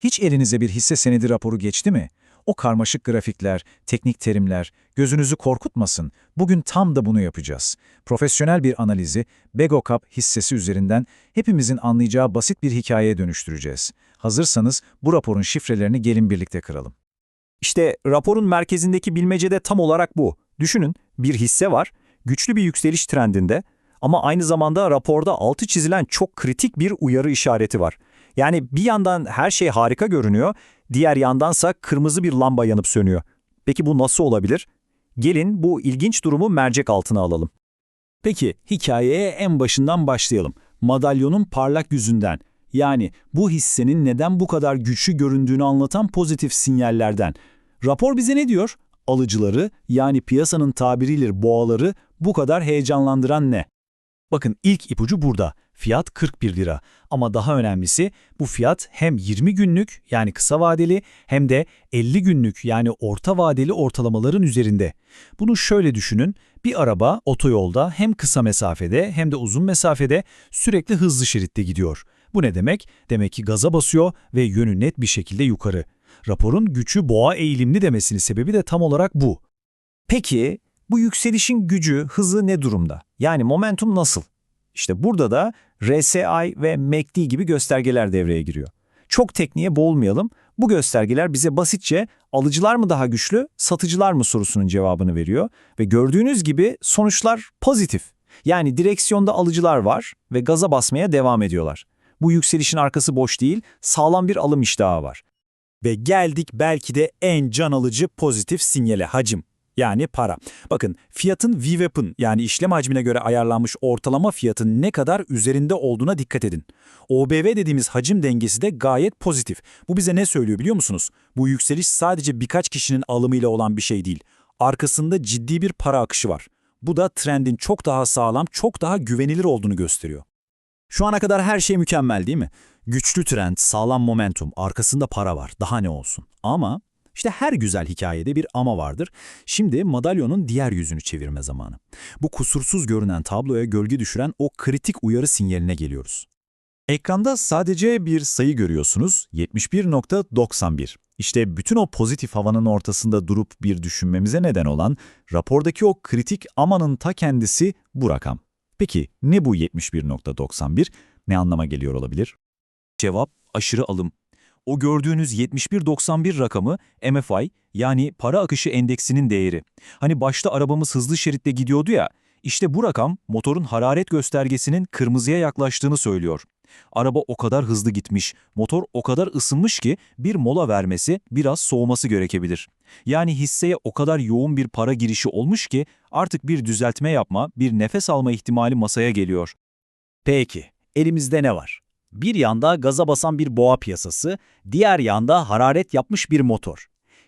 Hiç elinize bir hisse senedi raporu geçti mi? O karmaşık grafikler, teknik terimler, gözünüzü korkutmasın. Bugün tam da bunu yapacağız. Profesyonel bir analizi, Begocap hissesi üzerinden hepimizin anlayacağı basit bir hikayeye dönüştüreceğiz. Hazırsanız bu raporun şifrelerini gelin birlikte kıralım. İşte raporun merkezindeki bilmece de tam olarak bu. Düşünün, bir hisse var, güçlü bir yükseliş trendinde ama aynı zamanda raporda altı çizilen çok kritik bir uyarı işareti var. Yani bir yandan her şey harika görünüyor, diğer yandansa kırmızı bir lamba yanıp sönüyor. Peki bu nasıl olabilir? Gelin bu ilginç durumu mercek altına alalım. Peki hikayeye en başından başlayalım. Madalyonun parlak yüzünden. Yani bu hissenin neden bu kadar güçlü göründüğünü anlatan pozitif sinyallerden. Rapor bize ne diyor? Alıcıları yani piyasanın tabiriyle boğaları bu kadar heyecanlandıran ne? Bakın ilk ipucu burada. Fiyat 41 lira. Ama daha önemlisi bu fiyat hem 20 günlük yani kısa vadeli hem de 50 günlük yani orta vadeli ortalamaların üzerinde. Bunu şöyle düşünün. Bir araba otoyolda hem kısa mesafede hem de uzun mesafede sürekli hızlı şeritte gidiyor. Bu ne demek? Demek ki gaza basıyor ve yönü net bir şekilde yukarı. Raporun gücü boğa eğilimli demesinin sebebi de tam olarak bu. Peki bu yükselişin gücü, hızı ne durumda? Yani momentum nasıl? İşte burada da RSI ve MACD gibi göstergeler devreye giriyor. Çok tekniğe boğulmayalım. Bu göstergeler bize basitçe alıcılar mı daha güçlü, satıcılar mı sorusunun cevabını veriyor. Ve gördüğünüz gibi sonuçlar pozitif. Yani direksiyonda alıcılar var ve gaza basmaya devam ediyorlar. Bu yükselişin arkası boş değil, sağlam bir alım iştahı var. Ve geldik belki de en can alıcı pozitif sinyale hacim. Yani para. Bakın fiyatın VWAP'ın yani işlem hacmine göre ayarlanmış ortalama fiyatın ne kadar üzerinde olduğuna dikkat edin. OBV dediğimiz hacim dengesi de gayet pozitif. Bu bize ne söylüyor biliyor musunuz? Bu yükseliş sadece birkaç kişinin alımıyla olan bir şey değil. Arkasında ciddi bir para akışı var. Bu da trendin çok daha sağlam, çok daha güvenilir olduğunu gösteriyor. Şu ana kadar her şey mükemmel değil mi? Güçlü trend, sağlam momentum, arkasında para var. Daha ne olsun? Ama işte her güzel hikayede bir ama vardır. Şimdi madalyonun diğer yüzünü çevirme zamanı. Bu kusursuz görünen tabloya gölge düşüren o kritik uyarı sinyaline geliyoruz. Ekranda sadece bir sayı görüyorsunuz, 71.91. İşte bütün o pozitif havanın ortasında durup bir düşünmemize neden olan rapordaki o kritik amanın ta kendisi bu rakam. Peki ne bu 71.91? Ne anlama geliyor olabilir? Cevap aşırı alım. O gördüğünüz 71.91 rakamı MFI yani para akışı endeksinin değeri. Hani başta arabamız hızlı şeritte gidiyordu ya, işte bu rakam motorun hararet göstergesinin kırmızıya yaklaştığını söylüyor. Araba o kadar hızlı gitmiş, motor o kadar ısınmış ki bir mola vermesi, biraz soğuması gerekebilir. Yani hisseye o kadar yoğun bir para girişi olmuş ki artık bir düzeltme yapma, bir nefes alma ihtimali masaya geliyor. Peki, elimizde ne var? Bir yanda gaza basan bir boğa piyasası, diğer yanda hararet yapmış bir motor.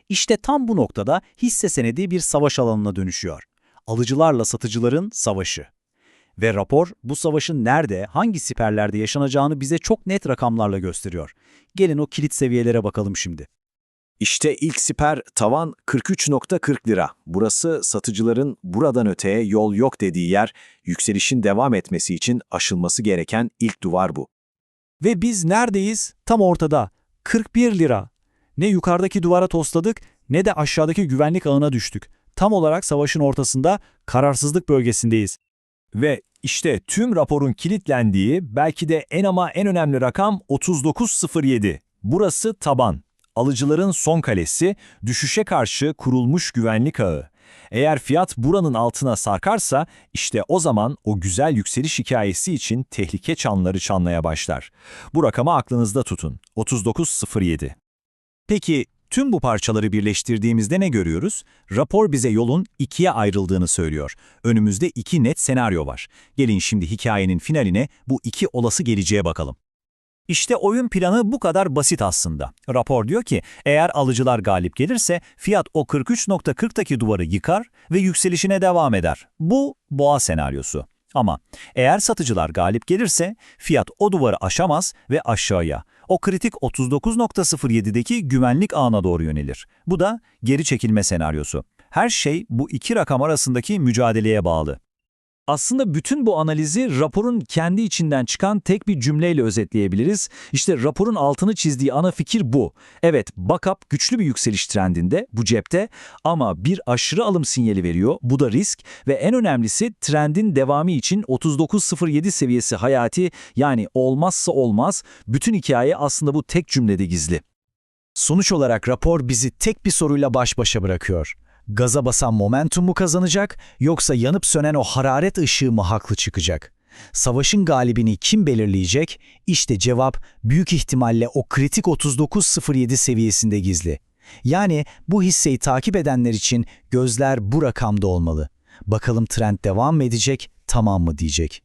İşte tam bu noktada hisse senedi bir savaş alanına dönüşüyor. Alıcılarla satıcıların savaşı. Ve rapor bu savaşın nerede, hangi siperlerde yaşanacağını bize çok net rakamlarla gösteriyor. Gelin o kilit seviyelere bakalım şimdi. İşte ilk siper tavan 43.40 lira. Burası satıcıların buradan öteye yol yok dediği yer, yükselişin devam etmesi için aşılması gereken ilk duvar bu. Ve biz neredeyiz? Tam ortada. 41 lira. Ne yukarıdaki duvara tosladık ne de aşağıdaki güvenlik ağına düştük. Tam olarak savaşın ortasında kararsızlık bölgesindeyiz. Ve işte tüm raporun kilitlendiği belki de en ama en önemli rakam 3907. Burası taban. Alıcıların son kalesi, düşüşe karşı kurulmuş güvenlik ağı. Eğer fiyat buranın altına sarkarsa işte o zaman o güzel yükseliş hikayesi için tehlike çanları çalmaya başlar. Bu rakamı aklınızda tutun. 3907. Peki tüm bu parçaları birleştirdiğimizde ne görüyoruz? Rapor bize yolun ikiye ayrıldığını söylüyor. Önümüzde iki net senaryo var. Gelin şimdi hikayenin finaline bu iki olası geleceğe bakalım. İşte oyun planı bu kadar basit aslında. Rapor diyor ki eğer alıcılar galip gelirse fiyat o 43.40'taki duvarı yıkar ve yükselişine devam eder. Bu boğa senaryosu. Ama eğer satıcılar galip gelirse fiyat o duvarı aşamaz ve aşağıya. O kritik 39.07'deki güvenlik ağına doğru yönelir. Bu da geri çekilme senaryosu. Her şey bu iki rakam arasındaki mücadeleye bağlı. Aslında bütün bu analizi raporun kendi içinden çıkan tek bir cümleyle özetleyebiliriz. İşte raporun altını çizdiği ana fikir bu. Evet, backup güçlü bir yükseliş trendinde, bu cepte ama bir aşırı alım sinyali veriyor. Bu da risk ve en önemlisi trendin devamı için 39.07 seviyesi hayati yani olmazsa olmaz. Bütün hikaye aslında bu tek cümlede gizli. Sonuç olarak rapor bizi tek bir soruyla baş başa bırakıyor. Gaza basan momentum mu kazanacak yoksa yanıp sönen o hararet ışığı mı haklı çıkacak? Savaşın galibini kim belirleyecek? İşte cevap büyük ihtimalle o kritik 39.07 seviyesinde gizli. Yani bu hisseyi takip edenler için gözler bu rakamda olmalı. Bakalım trend devam mı edecek, tamam mı diyecek.